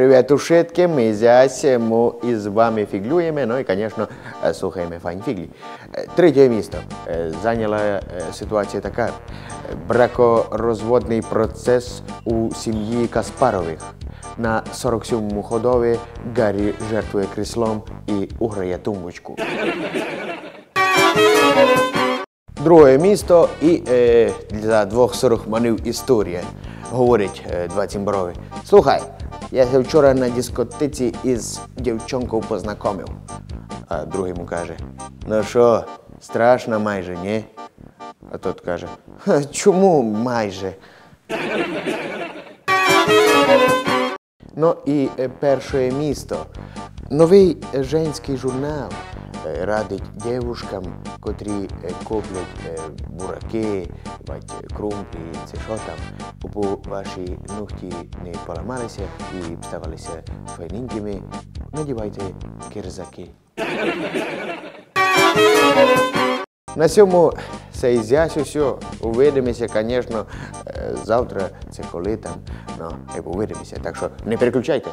Привет, ушитки, ми зясь, ми із вами фіглюємо, ну і, звісно, е, слухаємо файні фіглі. Е, Третє місто Е, зайняла е, ситуація така. Е, Бракорозводний процес у сім'ї Каспарових. На 47-му ходові Гаррі жертвує кріслом і уграє тумбочку. Друге місто і е, для двох сорохманів історія, говорить е, два цімброві. Слухай, я ся вчора на дискотеці із дівчонкою познайомив. А другий йому каже: ну що, страшно майже, ні? А тот каже: «Ха, чому майже? Ну і е, перше місто. Новий женський журнал е, радить дівушкам, котрі е, куплять бураки, бать, е, крумплі, це що там, бо ваші ногті не поламалися і ставалися файненькими, надівайте кирзаки. На цьому це і зясь усьо. Увидимося, звісно, завтра це коли там, ну, увидимося. Так що не переключайте.